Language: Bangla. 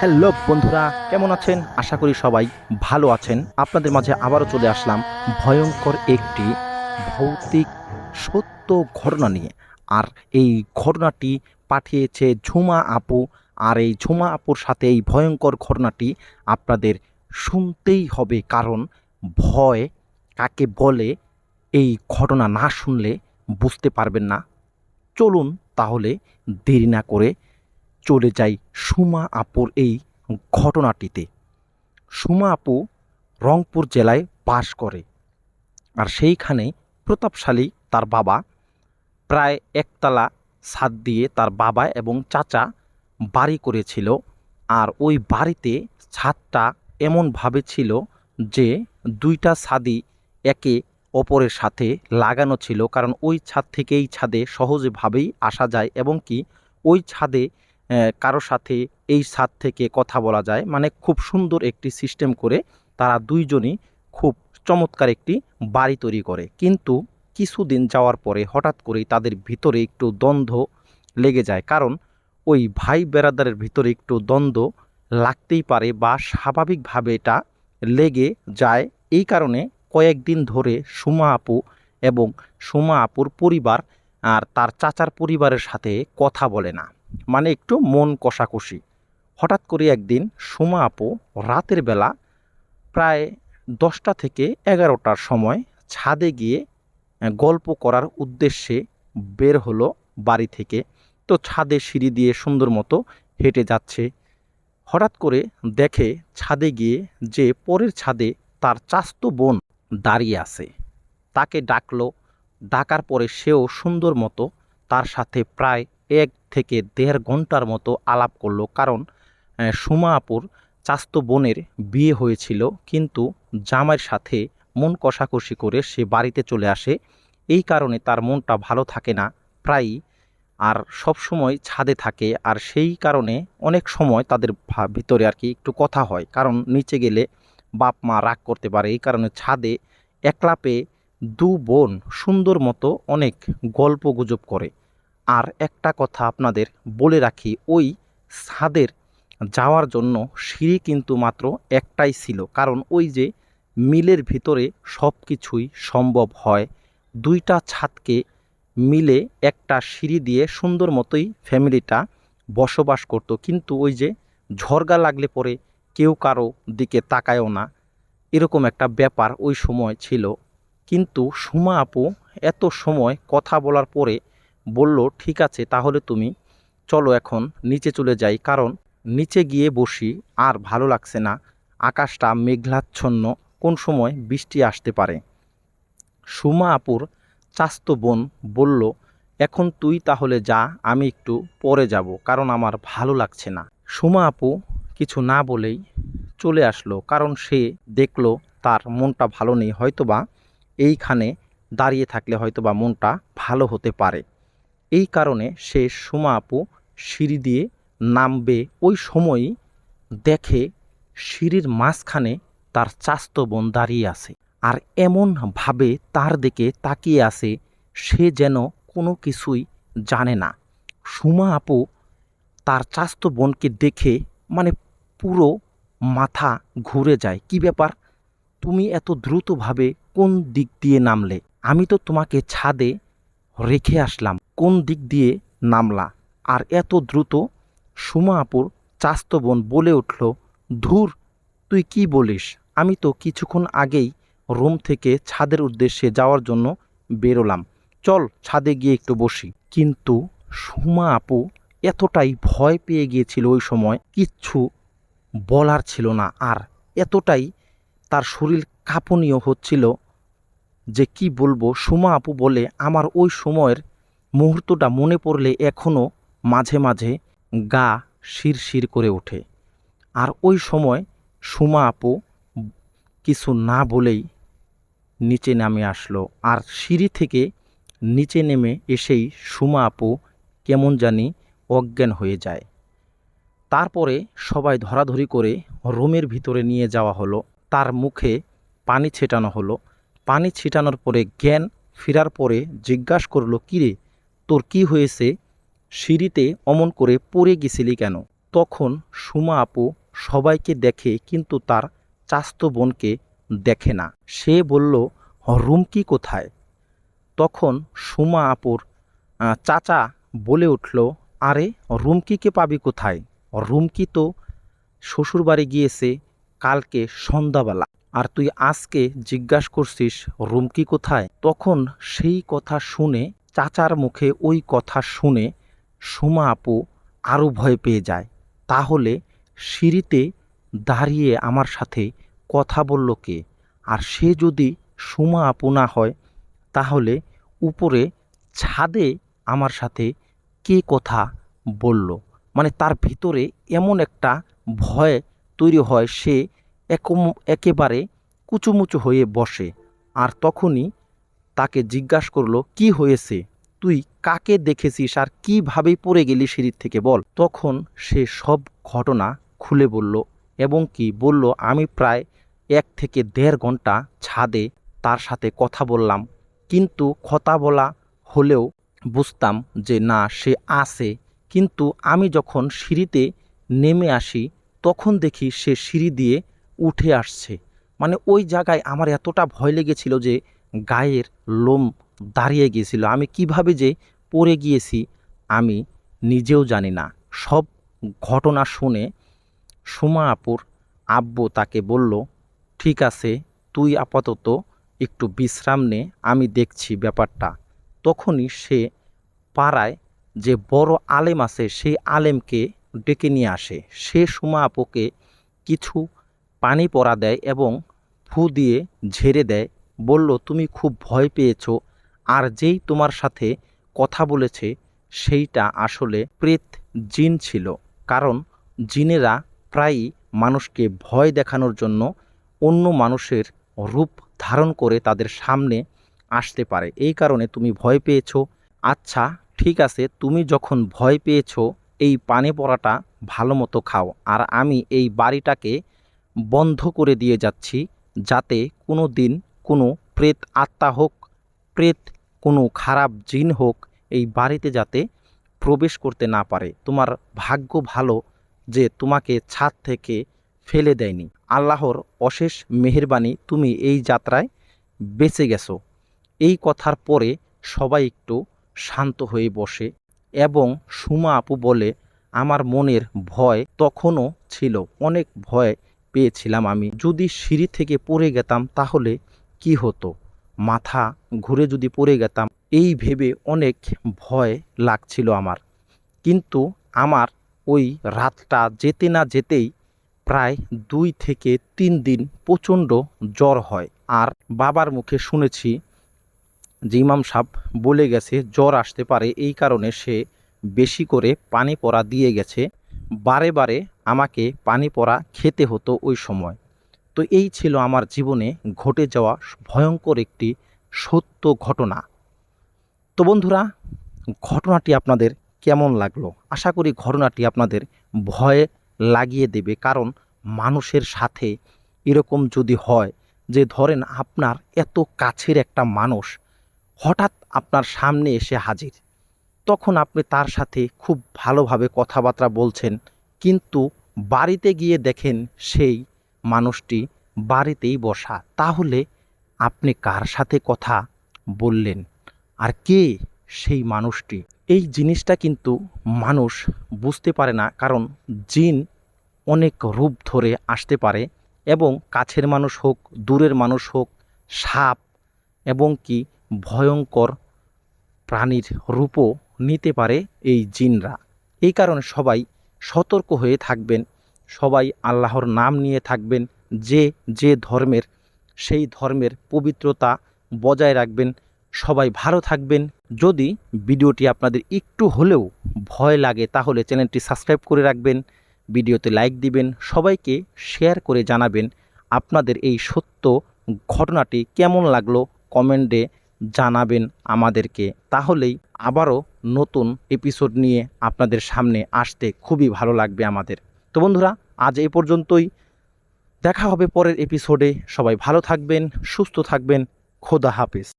হ্যালো বন্ধুরা, কেমন আছেন? আশা করি সবাই ভালো আছেন। আপনাদের মাঝে আবারও চলে আসলাম ভয়ঙ্কর একটি ভৌতিক সত্য ঘটনা নিয়ে। আর এই ঘটনাটি পাঠিয়েছে ঝুমা আপু, আর এই ঝুমা আপুর সাথে এই ভয়ঙ্কর ঘটনাটি আপনাদের শুনতেই হবে, কারণ ভয় কাকে বলে, এই ঘটনা না শুনলে বুঝতে পারবেন না। চলুন তাহলে দেরি না করে চলে যাই সুমা আপুর এই ঘটনাটিতে। সুমা আপু রংপুর জেলায় বাস করে আর সেইখানে প্রতাপশালী তার বাবা প্রায় একতলা ছাদ দিয়ে তার বাবা এবং চাচা বাড়ি করেছিল আর ওই বাড়িতে ছাদটা এমনভাবে ছিল যে দুইটা ছাদই একে অপরের সাথে লাগানো ছিল। কারণ ওই ছাদ থেকে এই ছাদে সহজেভাবেই আসা যায় এবং কি ওই ছাদে কারও সাথে এই ছাদ থেকে কথা বলা যায়। মানে খুব সুন্দর একটি সিস্টেম করে তারা দুইজনই খুব চমৎকার একটি বাড়ি তৈরি করে। কিন্তু কিছুদিন যাওয়ার পরে হঠাৎ করেই তাদের ভিতরে একটু দ্বন্দ্ব লেগে যায়। কারণ ওই ভাই বেরাদারের ভিতরে একটু দ্বন্দ্ব লাগতেই পারে বা স্বাভাবিকভাবে এটা লেগে যায়। এই কারণে কয়েকদিন ধরে সুমা আপু এবং সুমা আপুর পরিবার আর তার চাচার পরিবারের সাথে কথা বলে না। মানে একটু মন কষাকষি। হঠাৎ করে একদিন সুমা আপু রাতের বেলা প্রায় দশটা থেকে এগারোটার সময় ছাদে গিয়ে গল্প করার উদ্দেশ্যে বের হলো বাড়ি থেকে। তো ছাদে সিঁড়ি দিয়ে সুন্দর মতো হেঁটে যাচ্ছে। হঠাৎ করে দেখে ছাদে গিয়ে যে পরের ছাদে তার চাস্ত বোন দাঁড়িয়ে আছে। তাকে ডাকলো। ডাকার পরে সেও সুন্দর মতো তার সাথে প্রায় এক থেকে দেড় ঘণ্টার মতো আলাপ করল। কারণ সুমা আপুর চাস্ত বোনের বিয়ে হয়েছিল, কিন্তু জামাইয়ের সাথে মন কষাকষি করে সে বাড়িতে চলে আসে। এই কারণে তার মনটা ভালো থাকে না, প্রায়ই আর সব সময় ছাদে থাকে। আর সেই কারণে অনেক সময় তাদের ভিতরে আর কি একটু কথা হয়। কারণ নিচে গেলে বাপ মা রাগ করতে পারে। এই কারণে ছাদে একলা পেয়ে দু বোন সুন্দর মতো অনেক গল্প গুজব করে। আর একটা কথা আপনাদের বলে রাখি, ওই ছাদের যাওয়ার জন্য সিঁড়ি কিন্তু মাত্র একটাই ছিল। কারণ ওই যে মিলের ভিতরে সব কিছুই সম্ভব হয়। দুইটা ছাদকে মিলে একটা সিঁড়ি দিয়ে সুন্দর মতোই ফ্যামিলিটা বসবাস করত। কিন্তু ওই যে ঝড়গা লাগলে পরে কেউ কারও দিকে তাকায়ও না। এরকম একটা ব্যাপার ওই সময় ছিল। কিন্তু সুমা আপু এত সময় কথা বলার পরে বলল, ঠিক আছে, তাহলে তুমি চলো এখন নিচে চলে যাই, কারণ নিচে গিয়ে বসি আর ভালো লাগছে না। আকাশটা মেঘলাচ্ছন্ন, কোন সময় বৃষ্টি আসতে পারে। সুমা আপুর চাস্তো বোন বলল, এখন তুই তাহলে যা, আমি একটু পরে যাব, কারণ আমার ভালো লাগছে না। সুমা আপু কিছু না বলেই চলে আসলো, কারণ সে দেখল তার মনটা ভালো নেই, হয়তোবা এইখানে দাঁড়িয়ে থাকলে হয়তোবা মনটা ভালো হতে পারে। এই কারণে সে সুমা আপু সিঁড়ি দিয়ে নামবে। ওই সময়ই দেখে সিঁড়ির মাঝখানে তার চাস্তো বোন দাঁড়িয়ে আছে। আর এমনভাবে তার দিকে তাকিয়ে আছে সে যেন কোনো কিছুই জানে না। সুমা আপু তার চাস্তো বোনকে দেখে মানে পুরো মাথা ঘুরে যায়। কি ব্যাপার? তুমি এত দ্রুতভাবে কোন দিক দিয়ে নামলে? আমি তো তোমাকে ছাদে রেখে আসলাম। কোন দিক দিয়ে নামলা? আর এত দ্রুত সুমা আপুর চাস্তো বোন বলে উঠল, ধুর, তুই কি বলিস? আমি তো কিছুক্ষণ আগেই রুম থেকে ছাদের উদ্দেশ্যে যাওয়ার জন্য বেরোলাম। চল ছাদে গিয়ে একটু বসি। কিন্তু সুমা আপু এতটাই ভয় পেয়ে গিয়েছিল ওই সময়, কিচ্ছু বলার ছিল না। আর এতটাই তার শরীর কাঁপনীয় হচ্ছিল যে, কি বলব? সুমা আপু বলে, আমার ওই সময়ের মুহূর্তটা মনে পড়লে এখনও মাঝে মাঝে গা শিরশির করে ওঠে। আর ওই সময় সুমা আপু কিছু না বলেই নিচে নামে আসলো। আর সিঁড়ি থেকে নিচে নেমে এসেই সুমা আপু কেমন জানি অজ্ঞান হয়ে যায়। তারপরে সবাই ধরাধরি করে রুমের ভিতরে নিয়ে যাওয়া হলো। তার মুখে পানি ছেটানো হলো। পানি ছিটানোর পরে জ্ঞান ফেরার পরে জিজ্ঞাসা করল, কিরে তোর কি হয়েছে? সিঁড়িতে অমন করে পড়ে গেছিলি কেন? তখন সুমা আপু সবাইকে দেখে কিন্তু তার চাস্ত বোনকে দেখে না। সে বলল রুমকি কোথায়? তখন সুমা আপুর চাচা বলে উঠল, আরে রুমকিকে পাবি কোথায়? রুমকি তো শ্বশুরবাড়ি গিয়েছে কালকে সন্ধ্যাবেলা। আর তুই আজকে জিজ্ঞাসা করছিস রুমকি কোথায়? তখন সেই কথা শুনে চাচার মুখে ওই কথা শুনে সুমা আপু আরও ভয় পেয়ে যায়। তাহলে সিঁড়িতে দাঁড়িয়ে আমার সাথে কথা বলল কে? আর সে যদি সুমা আপু না হয়, তাহলে উপরে ছাদে আমার সাথে কে কথা বলল? মানে তার ভিতরে এমন একটা ভয় তৈরি হয়, সে একেবারে কুচুমুচু হয়ে বসে। আর তখনই তাকে জিজ্ঞাসা করল, কি হয়েছে? তুই কাকে দেখেছিস আর কীভাবে পড়ে গেলি সিঁড়ির থেকে বল? তখন সে সব ঘটনা খুলে বলল এবং কি বলল, আমি প্রায় এক থেকে দেড় ঘণ্টা ছাদে তার সাথে কথা বললাম। কিন্তু কথা বলা হলেও বুঝতাম যে না, সে আসে কিন্তু আমি যখন সিঁড়িতে নেমে আসি, তখন দেখি সে সিঁড়ি দিয়ে উঠে আসছে। মানে ওই জায়গায় আমার এতটা ভয় লেগেছিল যে গায়ের লোম দাঁড়িয়ে গিয়েছিল। আমি কীভাবে যে পড়ে গিয়েছি, আমি নিজেও জানি না। সব ঘটনা শুনে সুমা আপুর আব্বু তাকে বলল, ঠিক আছে, তুই আপাতত একটু বিশ্রাম নে, আমি দেখছি ব্যাপারটা। তখনই সে পাড়ায় যে বড় আলেম আছে, সেই আলেমকে ডেকে নিয়ে আসে। সে সুমা আপুকে কিছু পানি পরা দেয় এবং ফু দিয়ে ঝেড়ে দেয়। বলল, তুমি খুব ভয় পেয়েছ। আর যেই তোমার সাথে কথা বলেছে, সেইটা আসলে প্রেত জিন ছিল। কারণ জিনেরা প্রায়ই মানুষকে ভয় দেখানোর জন্য অন্য মানুষের রূপ ধারণ করে তাদের সামনে আসতে পারে। এই কারণে তুমি ভয় পেয়েছ। আচ্ছা ঠিক আছে, তুমি যখন ভয় পেয়েছ, এই পানে পড়াটা ভালো মতো খাও। আর আমি এই বাড়িটাকে বন্ধ করে দিয়ে যাচ্ছি, যাতে কোনো দিন কোনো প্রেত আত্মা হোক, প্রেত কোনো খারাপ জিন হোক এই বাড়িতে যাতে প্রবেশ করতে না পারে। তোমার ভাগ্য ভালো যে তোমাকে ছাদ থেকে ফেলে দেয়নি। আল্লাহর অশেষ মেহেরবানি তুমি এই যাত্রায় বেঁচে গেছো। এই কথার পরে সবাই একটু শান্ত হয়ে বসে এবং সুমা আপু বলে, আমার মনের ভয় তখনও ছিল, অনেক ভয় পেয়েছিলাম আমি। যদি সিঁড়ি থেকে পড়ে গেতাম তাহলে কি হতো? মাথা ঘুরে যদি পড়ে গেতাম, এই ভেবে অনেক ভয় লাগছিল আমার। কিন্তু আমার ওই রাতটা যেতে না যেতেই প্রায় দুই থেকে তিন দিন প্রচণ্ড জ্বর হয়। আর বাবার মুখে শুনেছি যে ইমাম সাহ বলে গেছে, জ্বর আসতে পারে, এই কারণে সে বেশি করে পানি পড়া দিয়ে গেছে। বারে বারে আমাকে পানি পড়া খেতে হতো ওই সময়। তো এই ছিল আমার জীবনে ঘটে যাওয়া ভয়ঙ্কর একটি সত্য ঘটনা। তো বন্ধুরা, ঘটনাটি আপনাদের কেমন লাগল? আশা করি ঘটনাটি আপনাদের ভয়ে লাগিয়ে দেবে, কারণ মানুষের সাথে এরকম যদি হয় যে ধরেন আপনার এত কাছের একটা মানুষ হঠাৎ আপনার সামনে এসে হাজির, তখন আপনি তার সাথে খুব ভালোভাবে কথাবার্তা বলছেন, কিন্তু বাড়িতে গিয়ে দেখেন সেই মানুষটি বাড়িতেই বসা। তাহলে আপনি কার সাথে কথা বললেন? আর কে সেই মানুষটি? এই জিনিসটা কিন্তু মানুষ বুঝতে পারে না, কারণ জিন অনেক রূপ ধরে আসতে পারে এবং কাছের মানুষ হোক, দূরের মানুষ হোক, সাপ এবং কি ভয়ঙ্কর প্রাণীর রূপও নিতে পারে এই জিনরা। এই কারণে সবাই সতর্ক হয়ে থাকবেন, সবাই আল্লাহর নাম নিয়ে থাকবেন যে যে ধর্মের, সেই ধর্মের পবিত্রতা বজায় রাখবেন। সবাই ভালো থাকবেন। যদি ভিডিওটি আপনাদের একটু হলেও ভয় লাগে, তাহলে চ্যানেলটি সাবস্ক্রাইব করে রাখবেন, ভিডিওতে লাইক দিবেন, সবাইকে শেয়ার করে জানাবেন আপনাদের এই সত্য ঘটনাটি কেমন লাগল কমেন্টে জানাবেন আমাদেরকে। তাহলেই আবারও নতুন এপিসোড নিয়ে আপনাদের সামনে আসতে খুবই ভালো লাগবে আমাদের। তো বন্ধুরা, আজ এই পর্যন্তই। দেখা হবে পরের এপিসোডে সবাই ভালো থাকবেন সুস্থ থাকবেন। খোদা হাফেজ।